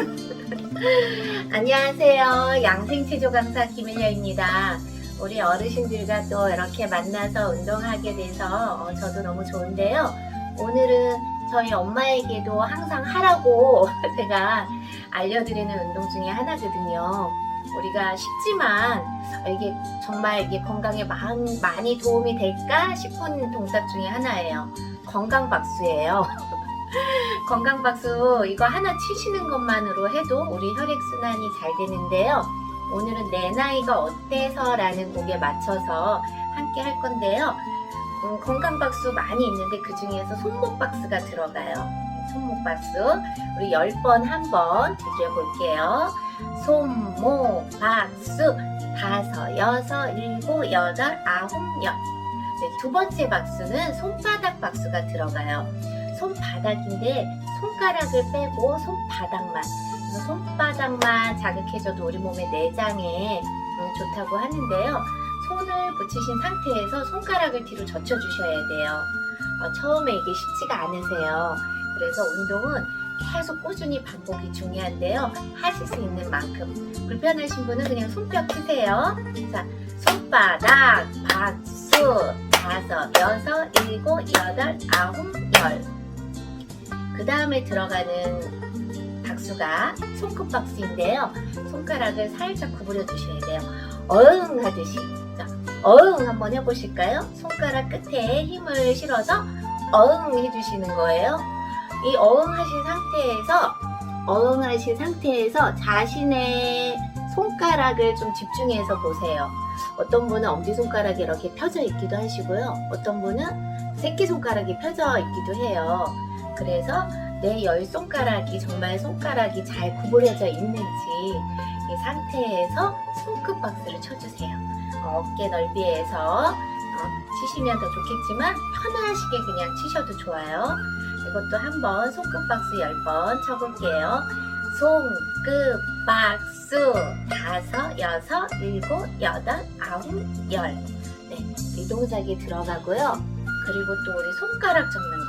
안녕하세요. 양생체조 강사 김일녀입니다. 우리 어르신들과 또 이렇게 만나서 운동하게 돼서 어, 저도 너무 좋은데요. 오늘은 저희 엄마에게도 항상 하라고 제가 알려드리는 운동 중에 하나거든요. 우리가 쉽지만 이게 정말 이게 건강에 많- 많이 도움이 될까 싶은 동작 중에 하나예요. 건강 박수예요. 건강 박수 이거 하나 치시는 것만으로 해도 우리 혈액 순환이 잘 되는데요. 오늘은 내 나이가 어때서 라는 곡에 맞춰서 함께 할 건데요. 음, 건강 박수 많이 있는데 그 중에서 손목 박수가 들어가요. 손목 박수 우리 10번 한번 드려 볼게요. 손목 박수 다섯, 여섯, 일곱, 여덟, 아홉, 열. 네, 두 번째 박수는 손바닥 박수가 들어가요. 손바닥인데 손가락을 빼고 손바닥만. 손바닥만 자극해줘도 우리 몸의 내장에 음, 좋다고 하는데요. 손을 붙이신 상태에서 손가락을 뒤로 젖혀주셔야 돼요. 어, 처음에 이게 쉽지가 않으세요. 그래서 운동은 계속 꾸준히 반복이 중요한데요. 하실 수 있는 만큼. 불편하신 분은 그냥 손뼉 치세요. 자, 손바닥, 박수, 다섯, 여섯, 일곱, 여덟, 아홉, 열. 그 다음에 들어가는 박수가 손끝 박수인데요. 손가락을 살짝 구부려 주셔야 돼요. 어흥 하듯이. 자, 어흥 한번 해보실까요? 손가락 끝에 힘을 실어서 어흥 해주시는 거예요. 이 어흥 하신 상태에서 어흥 하신 상태에서 자신의 손가락을 좀 집중해서 보세요. 어떤 분은 엄지손가락이 이렇게 펴져 있기도 하시고요. 어떤 분은 새끼손가락이 펴져 있기도 해요. 그래서 내 열 손가락이 정말 손가락이 잘 구부려져 있는지 이 상태에서 손끝 박수를 쳐주세요. 어, 어깨 넓이에서 어, 치시면 더 좋겠지만 편하시게 그냥 치셔도 좋아요. 이것도 한번 손끝 박수 10번 쳐볼게요. 손끝 박수 다섯, 여섯, 일곱, 여덟, 아홉, 열. 네, 이 동작이 들어가고요. 그리고 또 우리 손가락 접는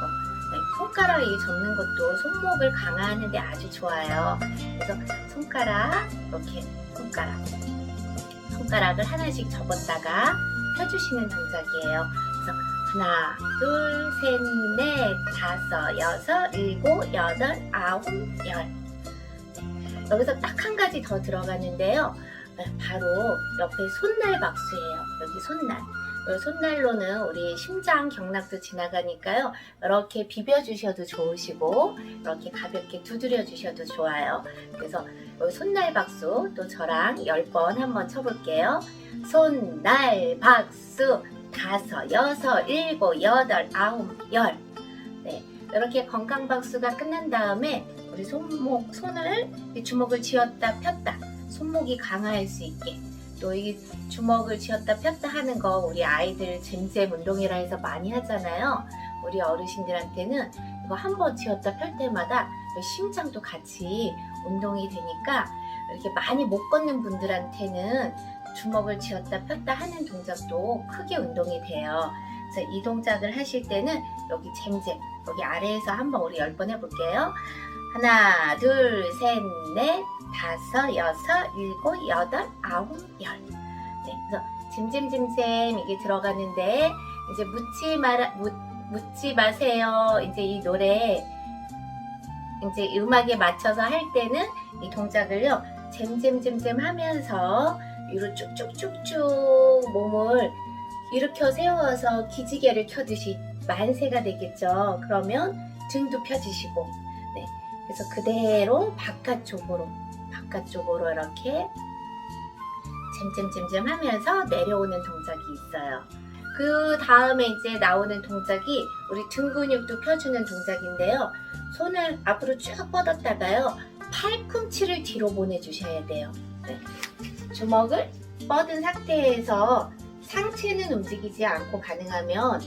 손가락 이 접는 것도 손목을 강화하는데 아주 좋아요. 그래서 손가락 이렇게 손가락 손가락을 하나씩 접었다가 펴주시는 동작이에요. 그래서 하나, 둘, 셋, 넷, 다섯, 여섯, 일곱, 여덟, 아홉, 열. 여기서 딱 한 가지 더 들어가는데요. 바로 옆에 손날 박수예요. 여기 손날. 이 손날로는 우리 심장 경락도 지나가니까요. 이렇게 비벼주셔도 좋으시고 이렇게 가볍게 두드려 주셔도 좋아요. 그래서 이 손날 박수 또 저랑 10번 한번 쳐볼게요. 손날 박수 다섯, 여섯, 일곱, 여덟, 아홉, 열. 네, 이렇게 건강 박수가 끝난 다음에 우리 손목, 손을 이 주먹을 쥐었다 폈다 손목이 강화할 수 있게 또 이 주먹을 쥐었다 폈다 하는 거 우리 아이들 잼잼 운동이라 해서 많이 하잖아요. 우리 어르신들한테는 이거 한 번 쥐었다 펼 때마다 심장도 같이 운동이 되니까 이렇게 많이 못 걷는 분들한테는 주먹을 쥐었다 폈다 하는 동작도 크게 운동이 돼요. 그래서 이 동작을 하실 때는 여기 잼잼 여기 아래에서 한번 우리 열 번 해볼게요. 하나, 둘, 셋, 넷, 다섯, 여섯, 일곱, 여덟, 아홉, 열. 네, 그래서 잼잼잼잼 이게 들어가는데 이제 묻지 마라 묻, 묻지 마세요. 이제 이 노래 이제 음악에 맞춰서 할 때는 이 동작을요 잼잼잼잼 하면서 위로 쭉쭉쭉쭉 몸을 일으켜 세워서 기지개를 켜듯이 만세가 되겠죠. 그러면 등도 펴지시고, 네. 그래서 그대로 바깥쪽으로, 바깥쪽으로 이렇게 잼잼잼잼 하면서 내려오는 동작이 있어요. 그 다음에 이제 나오는 동작이 우리 등 근육도 펴주는 동작인데요. 손을 앞으로 쭉 뻗었다가요. 팔꿈치를 뒤로 보내주셔야 돼요. 네. 주먹을 뻗은 상태에서 상체는 움직이지 않고 가능하면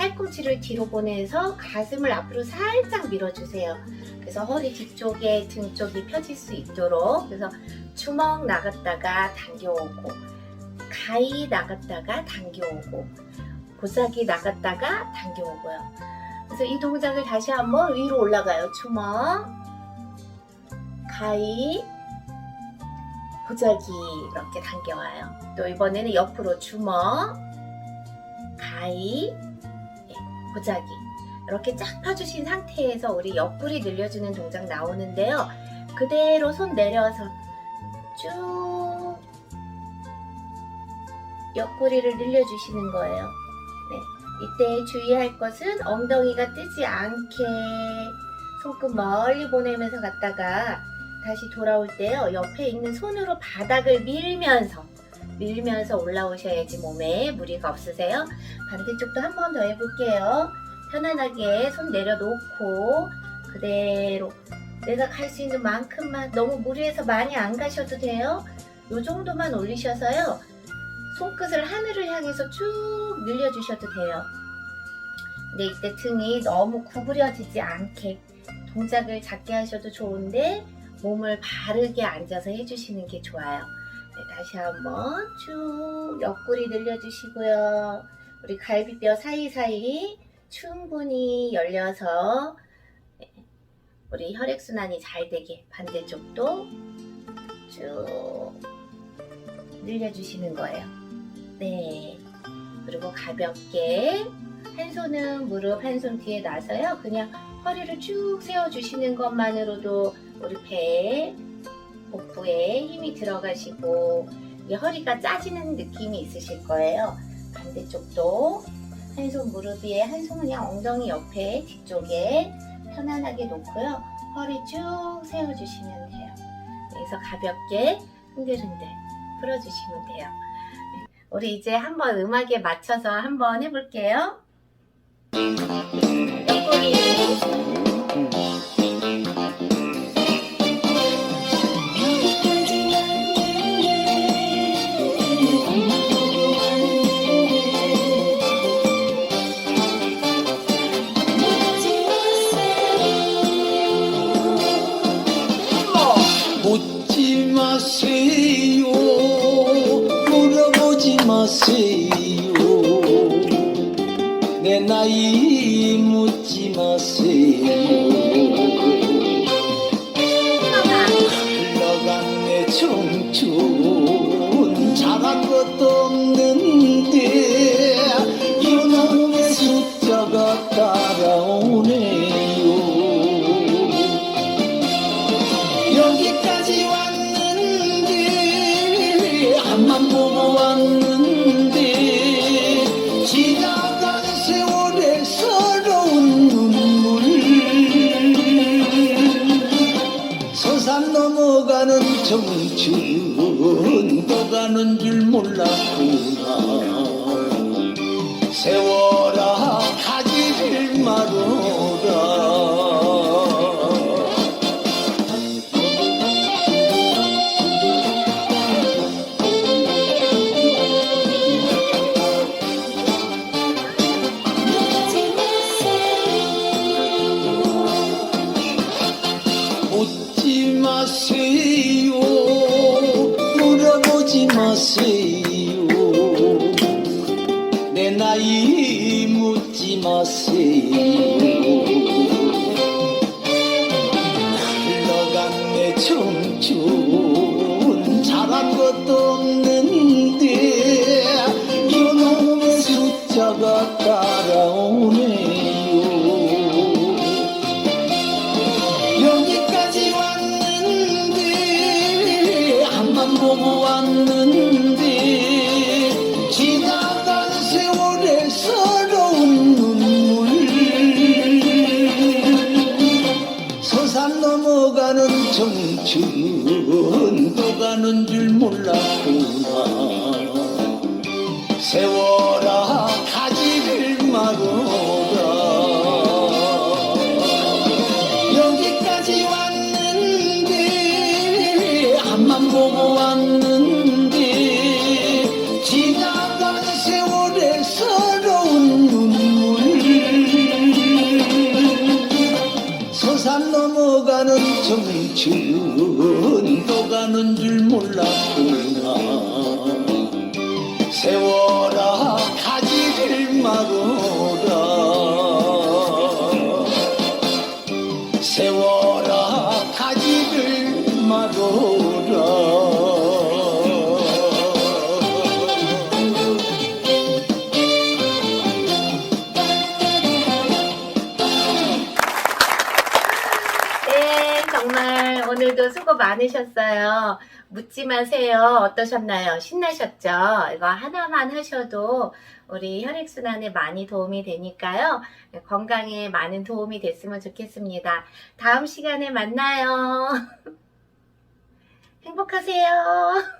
팔꿈치를 뒤로 보내서 가슴을 앞으로 살짝 밀어주세요. 그래서 허리 뒤쪽에 등 쪽이 펴질 수 있도록 그래서 주먹 나갔다가 당겨오고 가위 나갔다가 당겨오고 보자기 나갔다가 당겨오고요. 그래서 이 동작을 다시 한번 위로 올라가요. 주먹 가위, 보자기 이렇게 당겨와요. 또 이번에는 옆으로 주먹, 가위, 예, 보자기 이렇게 쫙 펴주신 상태에서 우리 옆구리 늘려주는 동작 나오는데요. 그대로 손 내려서 쭉 옆구리를 늘려주시는 거예요. 네, 이때 주의할 것은 엉덩이가 뜨지 않게 손끝 멀리 보내면서 갔다가 다시 돌아올 때요. 옆에 있는 손으로 바닥을 밀면서 밀면서 올라오셔야지 몸에 무리가 없으세요. 반대쪽도 한 번 더 해볼게요. 편안하게 손 내려놓고 그대로 내가 갈 수 있는 만큼만 너무 무리해서 많이 안 가셔도 돼요. 요 정도만 올리셔서요. 손끝을 하늘을 향해서 쭉 늘려주셔도 돼요. 근데 이때 등이 너무 구부려지지 않게 동작을 작게 하셔도 좋은데 몸을 바르게 앉아서 해주시는 게 좋아요. 네, 다시 한번 쭉 옆구리 늘려주시고요. 우리 갈비뼈 사이사이 충분히 열려서 네, 우리 혈액순환이 잘 되게 반대쪽도 쭉 늘려주시는 거예요. 네. 그리고 가볍게 한 손은 무릎, 한 손 뒤에 놔서요. 그냥 허리를 쭉 세워주시는 것만으로도 우리 배, 복부에 힘이 들어가시고 이 허리가 짜지는 느낌이 있으실 거예요. 반대쪽도 한 손 무릎 위에 한 손 그냥 엉덩이 옆에 뒤쪽에 편안하게 놓고요. 허리 쭉 세워주시면 돼요. 그래서 가볍게 흔들흔들 풀어주시면 돼요. 네, 우리 이제 한번 음악에 맞춰서 한번 해볼게요. 옆구리 청춘 잘한 것도 없는 떠 물어보지 마세요 내 나이 묻 또 가는 줄 몰랐구나. 세월아 가지를 말어라 여기까지 왔는데 앞만 보고 왔는데 지나간 세월의 서러운 눈물 서산 넘어가는 청춘 아지를 마도라 네, 정말 오늘도 수고 많으셨어요. 묻지 마세요. 어떠셨나요? 신나셨죠? 이거 하나만 하셔도 우리 혈액순환에 많이 도움이 되니까요. 건강에 많은 도움이 됐으면 좋겠습니다. 다음 시간에 만나요. 행복하세요.